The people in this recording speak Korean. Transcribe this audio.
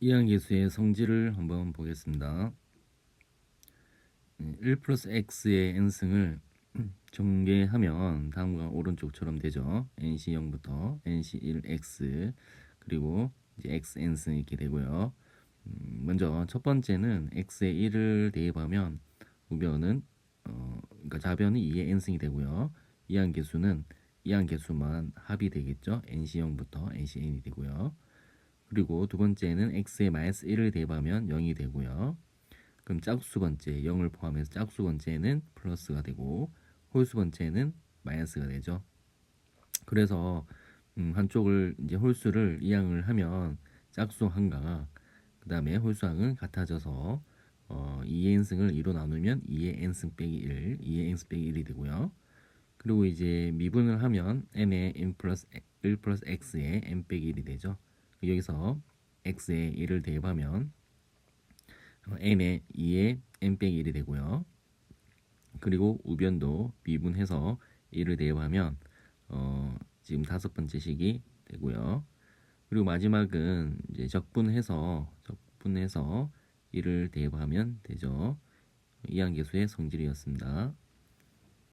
이항 계수의 성질을 한번 보겠습니다. 1 플러스 x의 n승을 전개하면 다음과 오른쪽처럼 되죠. nc 0부터 nc 1x 그리고 이제 xn승 이렇게 되고요. 음, 먼저 첫 번째는 x에 1을 대입하면 우변은 어, 그러니까 좌변은 2의 n승이 되고요. 이항 계수는 이항 계수만 합이 되겠죠. nc 0부터 nc n이 되고요. 그리고 두 번째는 x에 마이너스 1을 대입하면 0이 되고요. 그럼 짝수 번째 0을 포함해서 짝수 번째는 플러스가 되고 홀수 번째는 마이너스가 되죠. 그래서 음, 한쪽을 이제 홀수를 이항을 하면 짝수 항과 그 다음에 홀수 항은 같아져서 어, 2의 n승을 2로 나누면 2의 n승 빼기 1, 2의 n승 빼기 1이 되고요. 그리고 이제 미분을 하면 n의 n 플러스 1 플러스 x의 n 빼기 1이 되죠. 여기서 x에 1을 대입하면 어, n에 2에 n 빼기 1이 되고요. 그리고 우변도 미분해서 1을 대입하면 어, 지금 다섯 번째 식이 되고요. 그리고 마지막은 이제 적분해서 적분해서 1을 대입하면 되죠. 이항계수의 성질이었습니다.